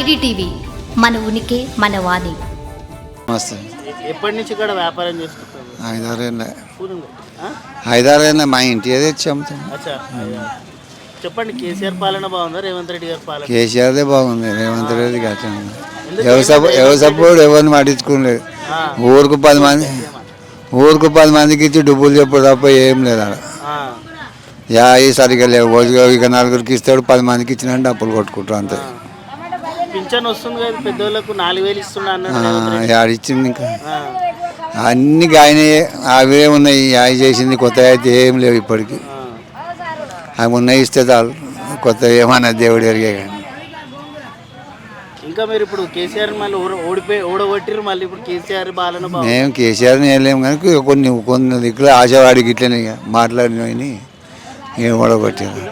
IDTV మన ఉనికి మన వాణి. మస్తు ఎప్పటి నుంచి ఇక్కడ వ్యాపారం చేసుకుంటారు ఐదారేళ్ళ. పూర్వం ఆ? ఐదారేళ్ళ మా ఇంటి అచ్చా. అయ్యా. చెప్పండి కేసీఆర్ పాలన బాగుందా? రేవంత్ రెడ్డి గారి పాలన? కేసీఆర్దే బాగుంది. రేవంత్ రెడ్డి గట్ల వ్యవసాయ వ్యవసాయపోడు ఎవరిని పట్టించుకోలేదు. ఆ, ఊరుకు పది మంది ఊరుకు పది మందికి ఇచ్చి డబ్బులు చెప్పుడు తప్ప ఏం లేదు ఆడ. ఆ, యా ఈ సరిగా లేవు. రోజుగా ఇక నలుగురికి ఇస్తాడు పది మందికి ఇచ్చిన డబ్బులు కొట్టుకుంటారు అంతే. పింఛన్ వస్తుంది కదా పెద్దోళ్ళకు నాలుగు వేలు ఇస్తున్నా అన్నాడు ఇంకా? అన్ని గాయనయే అవే ఉన్నాయి? యాయ చేసింది కొత్త అయితే ఏం లేవు ఇప్పటికి. అవి ఉన్నాయి ఇస్తే చాలు. కొత్త ఏమన్నా దేవుడు ఎరిగే కానీ. ఇంకా మీరు ఇప్పుడు కేసీఆర్ మళ్ళీ ఓడ- ఓడిపోయి ఓడగొట్టిరు మళ్ళీ ఇప్పుడు కేసీఆర్ బాగుంది మేము కేసీఆర్ని వెళ్ళలేము కానీ కొన్ని కొన్ని దిక్కులు ఆశవాడికి ఇట్లనే మాట్లాడినవి ఏం కూడా కొట్టారు